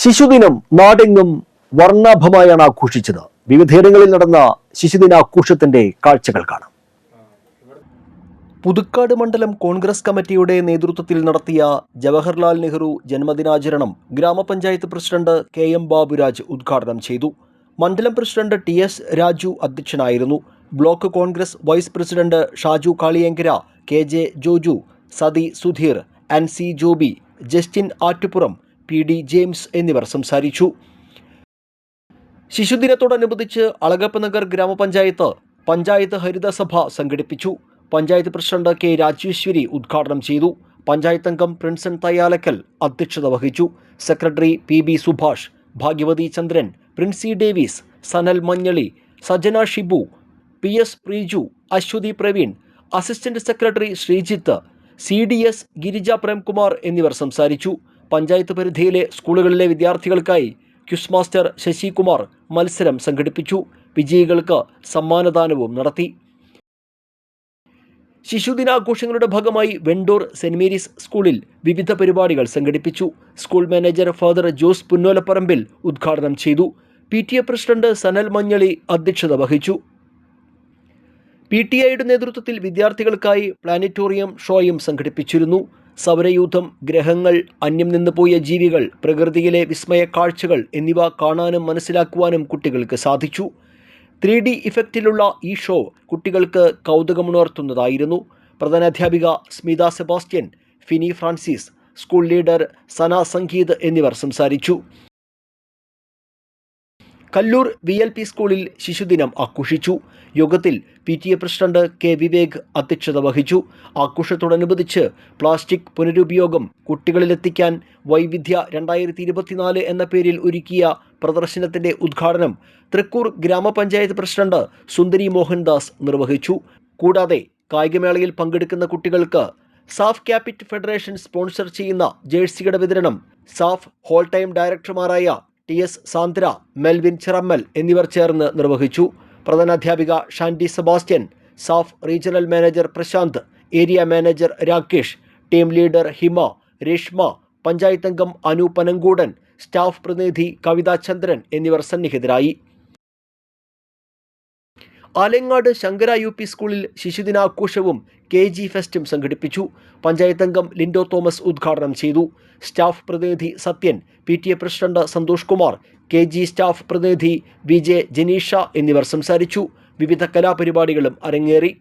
ശിശുദിനം നാടെങ്ങും വർണാഭമായാണ് ആഘോഷിച്ചത്. വിവിധയിടങ്ങളിൽ നടന്ന ശിശുദിനാഘോഷത്തിന്റെ കാഴ്ചകൾ കാണാം. പുതുക്കാട് മണ്ഡലം കോൺഗ്രസ് കമ്മിറ്റിയുടെ നേതൃത്വത്തിൽ നടത്തിയ ജവഹർലാൽ നെഹ്റു ജന്മദിനാചരണം ഗ്രാമപഞ്ചായത്ത് പ്രസിഡന്റ് കെ എം ബാബുരാജ് ഉദ്ഘാടനം ചെയ്തു. മണ്ഡലം പ്രസിഡന്റ് ടി എസ് രാജു അധ്യക്ഷനായിരുന്നു. Block Congress vice president Shaju Kaliyankara K J Joju Sathi Sudheer Ansi Joby Justin Attupuram P D James എന്നിവർ സംസാരിച്ചു. ശിശുദിനത്തോടനുബന്ധിച്ച് അളഗപ്പ് നഗർ ഗ്രാമപഞ്ചായത്ത് പഞ്ചായത്ത് ഹരിതസഭ സംഘടിപ്പിച്ചു. പഞ്ചായത്ത് പ്രസിഡന്റ് കെ രാജേശ്വരി ഉദ്ഘാടനം ചെയ്തു. പഞ്ചായത്ത് അംഗം പ്രിൻസൺ തയ്യാലക്കൽ അധ്യക്ഷത വഹിച്ചു. Secretary P B Subhash Bhagyavathi Chandran Princy Davis Sanal Manjali Sajana Shibu P S Preeju Aswathy Praveen assistant secretary Sreejith C D S Girija Premkumar എന്നിവർ സംസാരിച്ചു. പഞ്ചായത്ത് പരിധിയിലെ സ്കൂളുകളിലെ വിദ്യാർത്ഥികൾക്കായി ക്യുസ് മാസ്റ്റർ ശശികുമാർ മത്സരം സംഘടിപ്പിച്ചു. വിജയികൾക്ക് സമ്മാനദാനവും നടത്തി. ശിശുദിനാഘോഷങ്ങളുടെ ഭാഗമായി വെണ്ടൂർ സെന്റ് മേരീസ് സ്കൂളിൽ വിവിധ പരിപാടികൾ സംഘടിപ്പിച്ചു. School manager father Jose Punnolaparambil ഉദ്ഘാടനം ചെയ്തു. P T A president Sanal Manjali അധ്യക്ഷത വഹിച്ചു. പി ടി ഐയുടെ നേതൃത്വത്തിൽ വിദ്യാർത്ഥികൾക്കായി പ്ലാനറ്റോറിയം ഷോയും സംഘടിപ്പിച്ചിരുന്നു. സൗരയൂഥം ഗ്രഹങ്ങൾ അന്യം നിന്നുപോയ ജീവികൾ പ്രകൃതിയിലെ വിസ്മയ കാഴ്ചകൾ എന്നിവ കാണാനും മനസ്സിലാക്കുവാനും കുട്ടികൾക്ക് സാധിച്ചു. ത്രീ ഡി ഇഫക്റ്റിലുള്ള ഈ ഷോ കുട്ടികൾക്ക് കൗതുകമുണർത്തുന്നതായിരുന്നു. പ്രധാനാധ്യാപിക Smitha Sebastian Fini Francis school leader Sana Sangeeth എന്നിവർ സംസാരിച്ചു. കല്ലൂർ വി എൽ പി സ്കൂളിൽ ശിശുദിനം ആഘോഷിച്ചു. യോഗത്തിൽ P T A president K Vivek അധ്യക്ഷത വഹിച്ചു. ആഘോഷത്തോടനുബന്ധിച്ച് പ്ലാസ്റ്റിക് പുനരുപയോഗം കുട്ടികളിലെത്തിക്കാൻ വൈവിധ്യ രണ്ടായിരത്തി ഇരുപത്തിനാല് എന്ന പേരിൽ ഒരുക്കിയ പ്രദർശനത്തിന്റെ ഉദ്ഘാടനം തൃക്കൂർ ഗ്രാമപഞ്ചായത്ത് പ്രസിഡന്റ് സുന്ദരി മോഹൻദാസ് നിർവഹിച്ചു. കൂടാതെ കായികമേളയിൽ പങ്കെടുക്കുന്ന കുട്ടികൾക്ക് സാഫ് ക്യാപിറ്റ് ഫെഡറേഷൻ സ്പോൺസർ ചെയ്യുന്ന ജേഴ്സിയുടെ വിതരണം സാഫ് ഹോൾ ടൈം ഡയറക്ടർമാരായ T S Sandra Melvin Chirammal എന്നിവർ ചേർന്ന് നിർവഹിച്ചു. പ്രധാനാധ്യാപിക Shandy Sebastian SAF regional manager Prashanth area manager Rakesh team leader Hima Reshma പഞ്ചായത്തംഗം Anu Panankoodan staff പ്രതിനിധി കവിതാ ചന്ദ്രൻ എന്നിവർ സന്നിഹിതരായി. ആലങ്ങാട് ശങ്കര യു പി സ്കൂളിൽ ശിശുദിനാഘോഷവും കെ ജി ഫെസ്റ്റും സംഘടിപ്പിച്ചു. പഞ്ചായത്ത് അംഗം ലിൻഡോ തോമസ് ഉദ്ഘാടനം ചെയ്തു. സ്റ്റാഫ് പ്രതിനിധി Sathyan P T A president Santhosh Kumar K G staff പ്രതിനിധി വി ജെ ജനീഷ എന്നിവർ സംസാരിച്ചു. വിവിധ കലാപരിപാടികളും അരങ്ങേറി.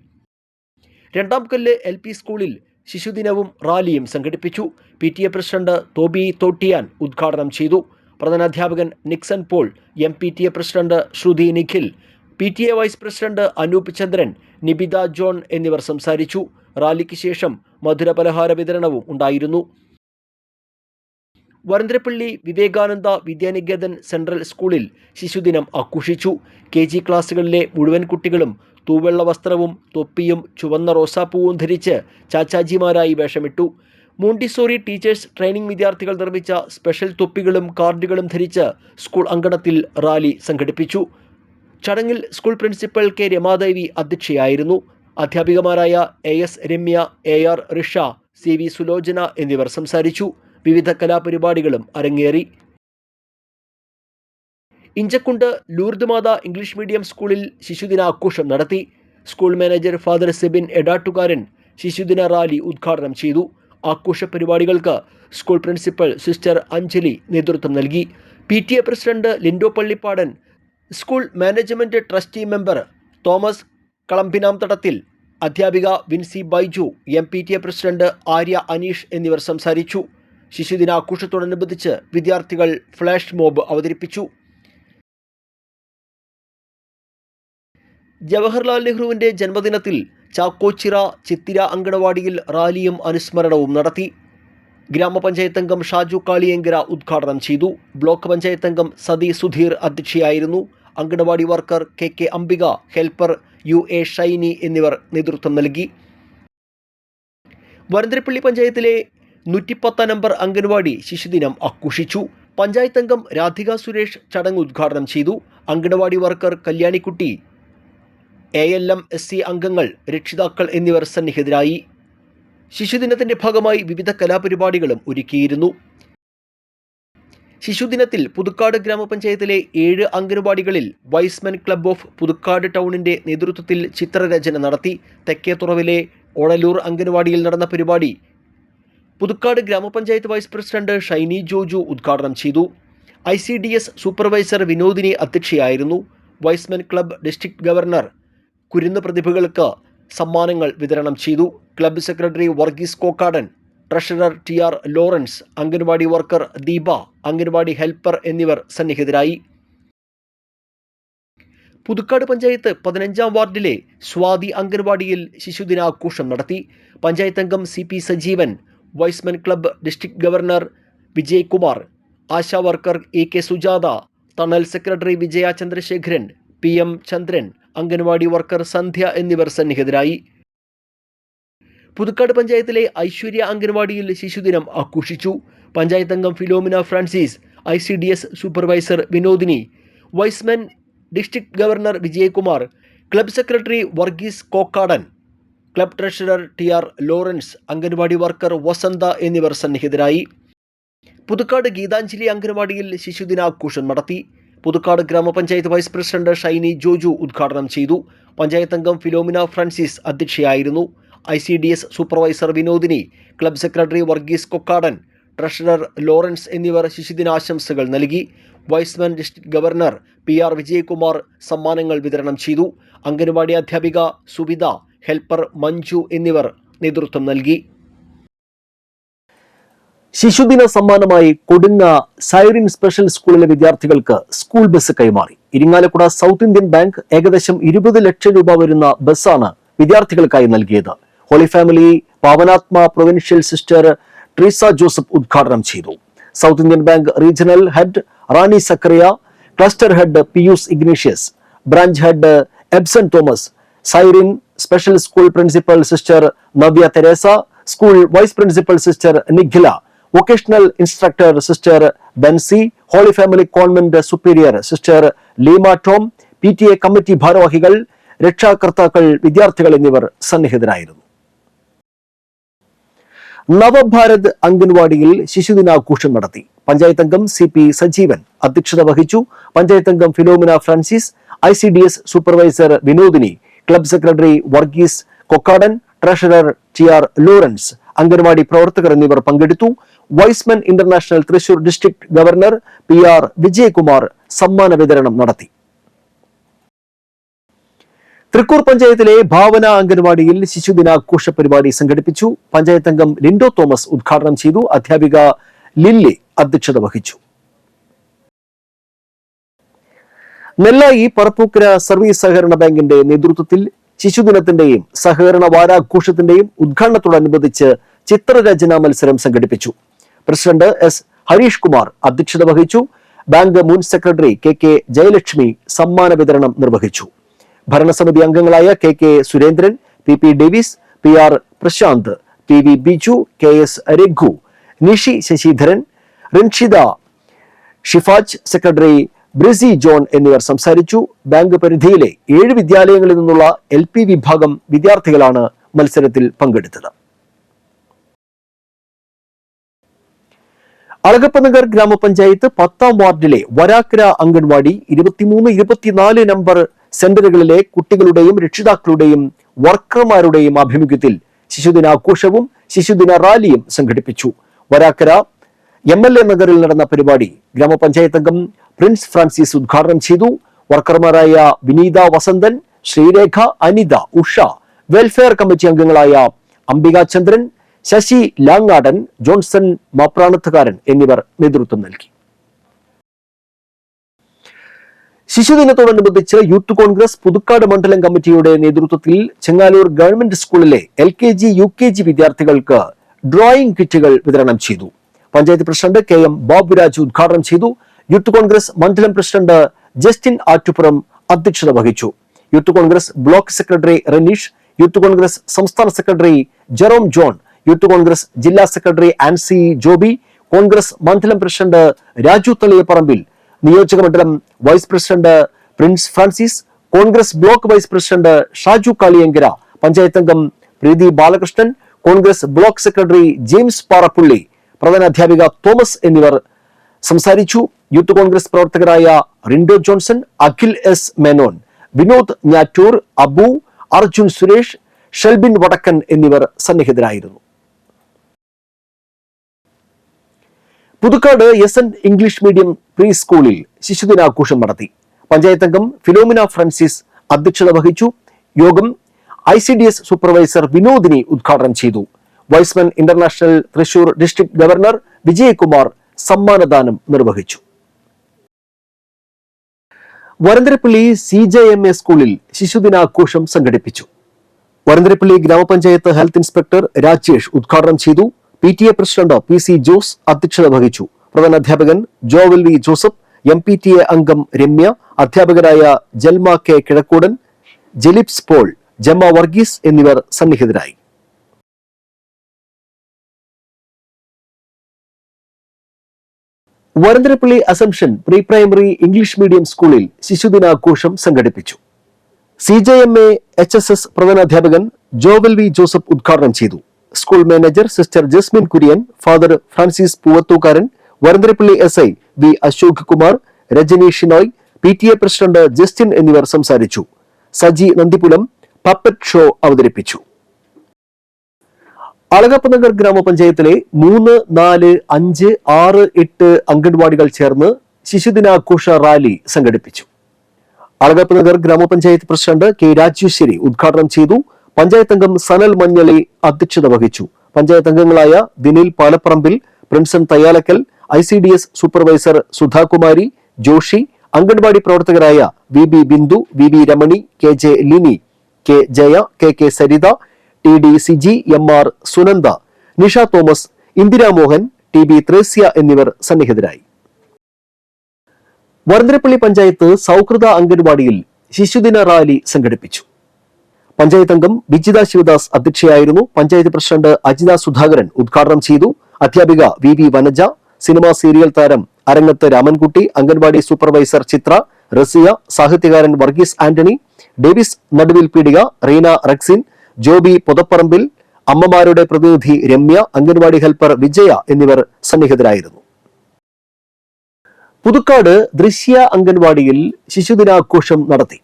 രണ്ടാം കല്ല് എൽ പി സ്കൂളിൽ ശിശുദിനവും റാലിയും സംഘടിപ്പിച്ചു. P T A president Thoby Thottiyan ഉദ്ഘാടനം ചെയ്തു. പ്രധാനാധ്യാപകൻ Nixon Paul M P T A president Sruthi Nikhil P T A vice president Anoop Chandran Nibitha John എന്നിവർ സംസാരിച്ചു. റാലിക്ക് ശേഷം മധുരപലഹാര വിതരണവും ഉണ്ടായിരുന്നു. വരന്തരപ്പള്ളി വിവേകാനന്ദ വിദ്യാനികേതൻ സെൻട്രൽ സ്കൂളിൽ ശിശുദിനം ആഘോഷിച്ചു. കെ ജി ക്ലാസ്സുകളിലെ മുഴുവൻ കുട്ടികളും തൂവെള്ള വസ്ത്രവും തൊപ്പിയും ചുവന്ന റോസാപ്പൂവും ധരിച്ച് ചാച്ചാജിമാരായി വേഷമിട്ടു. മോണ്ടിസോറി ടീച്ചേഴ്സ് ട്രെയിനിംഗ് വിദ്യാർത്ഥികൾ നിർമ്മിച്ച സ്പെഷ്യൽ തൊപ്പികളും കാർഡുകളും ധരിച്ച് സ്കൂൾ അങ്കണത്തിൽ റാലി സംഘടിപ്പിച്ചു. ചടങ്ങിൽ സ്കൂൾ പ്രിൻസിപ്പൽ കെ രമാദേവി അധ്യക്ഷയായിരുന്നു. അധ്യാപികമാരായ A S Ramya A R Risha C V Sulochana എന്നിവർ സംസാരിച്ചു. വിവിധ കലാപരിപാടികളും അരങ്ങേറി. Inchakkundu Lourdes Matha English medium സ്കൂളിൽ ശിശുദിനാഘോഷം നടത്തി. School manager father Sebin Edattukaran ശിശുദിന rally ഉദ്ഘാടനം ചെയ്തു. ആഘോഷ പരിപാടികൾക്ക് സ്കൂൾ പ്രിൻസിപ്പൽ സിസ്റ്റർ അഞ്ജലി നേതൃത്വം നൽകി. P T A president Lindo Pallippadan school management trustee member Thomas Kalambinamthadathil അധ്യാപിക Vincy Baiju M P T A president Arya Aneesh എന്നിവർ സംസാരിച്ചു. ശിശുദിനാഘോഷത്തോടനുബന്ധിച്ച് വിദ്യാർത്ഥികൾ ഫ്ലാഷ് മോബ് അവതരിപ്പിച്ചു. ജവഹർലാൽ നെഹ്റുവിന്റെ ജന്മദിനത്തിൽ ചാക്കോച്ചിറ ചിത്തിര അങ്കണവാടിയിൽ റാലിയും അനുസ്മരണവും നടത്തി. ഗ്രാമപഞ്ചായത്ത് അംഗം ഷാജു കാളിയങ്കര ഉദ്ഘാടനം ചെയ്തു. ബ്ലോക്ക് പഞ്ചായത്ത് അംഗം Sathi Sudheer അധ്യക്ഷയായിരുന്നു. Anganwadi worker K K Ambika helper U A Shiny എന്നിവർ നേതൃത്വം നൽകി. വരന്തരപ്പള്ളി പഞ്ചായത്തിലെ നൂറ്റിപ്പത്താം നമ്പർ അംഗൻവാടി ശിശുദിനം ആഘോഷിച്ചു. പഞ്ചായത്ത് അംഗം രാധിക സുരേഷ് ചടങ്ങ് ഉദ്ഘാടനം ചെയ്തു. Anganwadi worker Kalyanikutty A L M S C അംഗങ്ങൾ രക്ഷിതാക്കൾ എന്നിവർ സന്നിഹിതരായി. ശിശുദിനത്തിന്റെ ഭാഗമായി വിവിധ കലാപരിപാടികളും ഒരുക്കിയിരുന്നു. ശിശുദിനത്തിൽ പുതുക്കാട് ഗ്രാമപഞ്ചായത്തിലെ ഏഴ് അംഗനവാടികളിൽ Y's men club of Puthukkad ടൗണിന്റെ നേതൃത്വത്തിൽ ചിത്രരചന നടത്തി. തെക്കേത്തുറവിലെ ഓണലൂർ അംഗനവാടിയിൽ നടന്ന പരിപാടി പുതുക്കാട് ഗ്രാമപഞ്ചായത്ത് വൈസ് പ്രസിഡന്റ് ഷൈനി ജോജു ഉദ്ഘാടനം ചെയ്തു. I C D S supervisor Vinodini അധ്യക്ഷയായിരുന്നു. Y's Men club district governor കുരുന്ന് പ്രതിഭകൾക്ക് സമ്മാനങ്ങൾ വിതരണം ചെയ്തു. Club secretary Varghese Kokkadan treasurer T R Lawrence anganwadi worker Deepa anganwadi helper എന്നിവർ സന്നിഹിതരായി. പുതുക്കാട് പഞ്ചായത്ത് പതിനഞ്ചാം വാർഡിലെ സ്വാതി അംഗൻവാടിയിൽ ശിശുദിനാഘോഷം നടത്തി. പഞ്ചായത്ത് അംഗം C P Sajeevan Y's men club district governor Vijaykumar Asha worker A K Sujatha Thanal secretary Vijaya Chandrasekharan P M Chandran anganwadi worker Sandhya എന്നിവർ സന്നിഹിതരായി. പുതുക്കാട് പഞ്ചായത്തിലെ ഐശ്വര്യ അംഗൻവാടിയിൽ ശിശുദിനം ആഘോഷിച്ചു. പഞ്ചായത്ത് അംഗം Philomina Francis I C D S supervisor Vinodini Y's man district governor Vijayakumar club secretary Varghese Kokkadan club treasurer T R Lawrence anganwadi worker Vasantha എന്നിവർ സന്നിഹിതരായി. പുതുക്കാട് ഗീതാഞ്ജലി അംഗൻവാടിയിൽ ശിശുദിനാഘോഷം നടത്തി. പുതുക്കാട് ഗ്രാമപഞ്ചായത്ത് വൈസ് പ്രസിഡന്റ് ഷൈനി ജോജു ഉദ്ഘാടനം ചെയ്തു. പഞ്ചായത്ത് അംഗം Philomena Francis അധ്യക്ഷയായിരുന്നു. I C D S supervisor Vinodini club secretary Varghese Kokkadan treasurer Lawrence എന്നിവർ ശിശുദിനാശംസകൾ നൽകി. Y's man district governor P R Vijayakumar സമ്മാനങ്ങൾ വിതരണം ചെയ്തു. അംഗൻവാടി അധ്യാപിക സുബിത ഹെൽപ്പർ മഞ്ജു എന്നിവർ നേതൃത്വം നൽകി. ശിശുദിന സമ്മാനമായി കൊടുങ്ങ സൈറിൻ സ്പെഷ്യൽ സ്കൂളിലെ വിദ്യാർത്ഥികൾക്ക് സ്കൂൾ ബസ് കൈമാറി. ഇരിങ്ങാലക്കുട സൗത്ത് ഇന്ത്യൻ ബാങ്ക് ഏകദേശം ഇരുപത് ലക്ഷം രൂപ വരുന്ന ബസ്സാണ് വിദ്യാർത്ഥികൾക്കായി നൽകിയത്. ഹോളി ഫാമിലി പാവനാത്മ പ്രൊവിൻഷ്യൽ സിസ്റ്റർ ട്രീസ ജോസഫ് ഉദ്ഘാടനം ചെയ്തു. South Indian Bank regional head Rani Zakariya cluster head Pius Ignatius branch head Ebson Thomas Sairin special school principal sister Navya Teresa school vice principal sister Nikhila vocational instructor sister Benzy Holy Family convent superior sister Leema Tom P committee ഭാരവാഹികൾ രക്ഷാകർത്താക്കൾ വിദ്യാർത്ഥികൾ എന്നിവർ സന്നിഹിതരായിരുന്നു. നവഭാരത് അംഗൻവാടിയിൽ ശിശുദിനാഘോഷം നടത്തി. പഞ്ചായത്ത് അംഗം C P Sajeevan അധ്യക്ഷത വഹിച്ചു. പഞ്ചായത്ത് അംഗം Philomina Francis I C D S supervisor Vinodini club secretary Varghese Kokkadan treasurer T R Lawrence anganwadi പ്രവർത്തകർ എന്നിവർ പങ്കെടുത്തു. Y's man international Thrissur district governor P R Vijayakumar സമ്മാന വിതരണം നടത്തി. തൃക്കൂർ പഞ്ചായത്തിലെ ഭാവന അംഗൻവാടിയിൽ ശിശുദിനാഘോഷ പരിപാടി സംഘടിപ്പിച്ചു. പഞ്ചായത്ത് അംഗം ലിൻഡോ തോമസ് ഉദ്ഘാടനം ചെയ്തു. അധ്യാപിക ലില്ലി അധ്യക്ഷത വഹിച്ചു. നെല്ലായി പറപ്പൂക്കര സർവീസ് സഹകരണ ബാങ്കിന്റെ നേതൃത്വത്തിൽ ശിശുദിനത്തിന്റെയും സഹകരണ വാരാഘോഷത്തിന്റെയും ഉദ്ഘാടനത്തോടനുബന്ധിച്ച് ചിത്രരചനാ മത്സരം സംഘടിപ്പിച്ചു. പ്രസിഡന്റ് എസ് ഹരീഷ് കുമാർ അധ്യക്ഷത വഹിച്ചു. ബാങ്ക് മുൻ സെക്രട്ടറി കെ കെ ജയലക്ഷ്മി സമ്മാന വിതരണം നിർവഹിച്ചു. ഭരണസമിതി അംഗങ്ങളായ K K Surendran P P Davis P R Prashanth P V Biju K S Raghu Nishi Sasidharan Rinshitha Shifaj secretary Brisi John എന്നിവർ സംസാരിച്ചു. ബാങ്ക് പരിധിയിലെ ഏഴ് വിദ്യാലയങ്ങളിൽ നിന്നുള്ള എൽ വിഭാഗം വിദ്യാർത്ഥികളാണ് മത്സരത്തിൽ പങ്കെടുത്തത്. അളകപ്പനഗർ ഗ്രാമപഞ്ചായത്ത് പത്താം വാർഡിലെ വരാക്കര അംഗൻവാടി ഇരുപത്തിമൂന്ന് ഇരുപത്തിനാല് നമ്പർ സെന്ററുകളിലെ കുട്ടികളുടെയും രക്ഷിതാക്കളുടെയും വർക്കർമാരുടെയും ആഭിമുഖ്യത്തിൽ ശിശുദിനാഘോഷവും ശിശുദിന റാലിയും സംഘടിപ്പിച്ചു. വരാക്കര എം എൽ എ നഗറിൽ നടന്ന പരിപാടി ഗ്രാമപഞ്ചായത്ത് അംഗം പ്രിൻസ് ഫ്രാൻസിസ് ഉദ്ഘാടനം ചെയ്തു. വർക്കർമാരായ വിനീത വസന്തൻ ശ്രീരേഖ അനിത ഉഷ വെൽഫെയർ കമ്മിറ്റി അംഗങ്ങളായ അംബിക ചന്ദ്രൻ ശശി ലാങ്ങാടൻ ജോൺസൺ മാപ്രാണത്തുകാരൻ എന്നിവർ നേതൃത്വം നൽകി. ശിശുദിനത്തോടനുബന്ധിച്ച് യൂത്ത് കോൺഗ്രസ് പുതുക്കാട് മണ്ഡലം കമ്മിറ്റിയുടെ നേതൃത്വത്തിൽ ചെങ്ങാലൂർ ഗവൺമെന്റ് സ്കൂളിലെ L K G U K G വിദ്യാർത്ഥികൾക്ക് ഡ്രോയിംഗ് കിറ്റുകൾ വിതരണം ചെയ്തു. Panchayat president K M Baburaj ഉദ്ഘാടനം ചെയ്തു. യൂത്ത് കോൺഗ്രസ് മണ്ഡലം പ്രസിഡന്റ് ജസ്റ്റിൻ ആറ്റുപുറം അധ്യക്ഷത വഹിച്ചു. Youth Congress block secretary Raneesh youth Congress സംസ്ഥാന secretary Jerome John youth Congress ജില്ലാ സെക്രട്ടറി ആൻസി ജോബി കോൺഗ്രസ് മണ്ഡലം പ്രസിഡന്റ് രാജു തളിയപ്പറമ്പിൽ നിയോജക മണ്ഡലം vice president Prince Francis Congress block vice president Shaju Kaliyankara panchayat അംഗം Preethi Balakrishnan Congress block secretary James Parappully പ്രധാന അധ്യാപിക Thomas എന്നിവർ സംസാരിച്ചു. യൂത്ത് കോൺഗ്രസ് പ്രവർത്തകരായ റിൻഡോ ജോൺസൺ അഖിൽ എസ് മേനോൻ വിനോദ് ഞാറ്റൂർ അബു അർജുൻ സുരേഷ് ഷെൽബിൻ വടക്കൻ എന്നിവർ സന്നിഹിതരായിരുന്നു. Puthukkad S N English medium pre സ്കൂളിൽ ശിശുദിനാഘോഷം നടത്തി. പഞ്ചായത്ത് അംഗം ഫിലോമിന ഫ്രാൻസിസ് അധ്യക്ഷത വഹിച്ചു. യോഗം I C D S supervisor Vinodini ഉദ്ഘാടനം ചെയ്തു. Y's man international Thrissur district governor Vijayakumar സമ്മാനദാനം നിർവഹിച്ചു. Varantharappilly C J M A സ്കൂളിൽ ശിശുദിനാഘോഷം സംഘടിപ്പിച്ചു. വരന്തരപ്പള്ളി ഗ്രാമപഞ്ചായത്ത് ഹെൽത്ത് ഇൻസ്പെക്ടർ രാജേഷ് ഉദ്ഘാടനം ചെയ്തു. P T A president P C Jose അധ്യക്ഷത വഹിച്ചു. പ്രധാനാധ്യാപകൻ Joval V Joseph M P T A അംഗം രമ്യ അധ്യാപകരായ ജൽമ കെ കിഴക്കൂടൻ ജെലിപ്സ് പോൾ ജമ്മ വർഗീസ് എന്നിവർ സന്നിഹിതരായി. Varantharappilly Assumption pre primary English medium സ്കൂളിൽ ശിശുദിനാഘോഷം സംഘടിപ്പിച്ചു. C J M A H S S പ്രധാനാധ്യാപകൻ Jovel V Joseph ഉദ്ഘാടനം ചെയ്തു. School manager sister Jasmin Kurian father Francis Poovathookkaran Varantharappilly S I V Ashok Kumar Rajani Shinoy P T A president Justin എന്നിവർ സംസാരിച്ചു. Saji Nandipulam puppet show അവതരിപ്പിച്ചു. അളകപ്പനഗർ ഗ്രാമപഞ്ചായത്തിലെ മൂന്ന് നാല് അഞ്ച് ആറ് എട്ട് അംഗൻവാടികൾ ചേർന്ന് ശിശുദിനാഘോഷ റാലി സംഘടിപ്പിച്ചു. അളകപ്പനഗർ ഗ്രാമപഞ്ചായത്ത് പ്രസിഡന്റ് കെ രാജേശ്വരി ഉദ്ഘാടനം ചെയ്തു. പഞ്ചായത്ത് അംഗം സനൽ മഞ്ഞളി അധ്യക്ഷത വഹിച്ചു. പഞ്ചായത്ത് അംഗങ്ങളായ Dinil Palapparambil Prinson Thayyalakkal I C D S supervisor Sudhakumari Joshi anganwadi പ്രവർത്തകരായ V B Bindu V B Ramani K J Lini K Jaya K K Saritha T D Siji M R Sunanda Nisha Thomas Indiramohan T B Thresia എന്നിവർ സന്നിഹിതരായി. വരന്തരപ്പള്ളി പഞ്ചായത്ത് സൗഹൃദ അംഗൻവാടിയിൽ ശിശുദിന rally സംഘടിപ്പിച്ചു. പഞ്ചായത്ത് അംഗം ബിജിത ശിവദാസ് അധ്യക്ഷയായിരുന്നു. Panchayat president Ajitha Sudhakaran ഉദ്ഘാടനം ചെയ്തു. അധ്യാപിക V V Vanaja cinema serial താരം അരങ്ങത്ത് രാമൻകുട്ടി അംഗൻവാടി സൂപ്പർവൈസർ ചിത്ര റസിയ സാഹിത്യകാരൻ വർഗീസ് ആന്റണി ഡേവിസ് നടുവിൽ പീടിക റീന റക്സിൻ ജോബി പുതപ്പറമ്പിൽ അമ്മമാരുടെ പ്രതിനിധി രമ്യ അംഗൻവാടി ഹെൽപ്പർ വിജയ എന്നിവർ സന്നിഹിതരായിരുന്നു. പുതുക്കാട് ദൃശ്യ അംഗൻവാടിയിൽ ശിശുദിനാഘോഷം നടത്തി.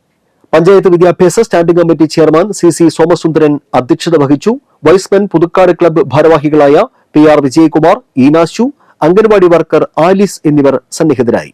പഞ്ചായത്ത് വിദ്യാഭ്യാസ standing committee chairman C C Somasundaran അധ്യക്ഷത വഹിച്ചു. വൈസ്മെൻ പുതുക്കാട് ക്ലബ്ബ് ഭാരവാഹികളായ P R Vijayakumar Eenashu anganwadi worker Alice എന്നിവർ സന്നിഹിതരായി.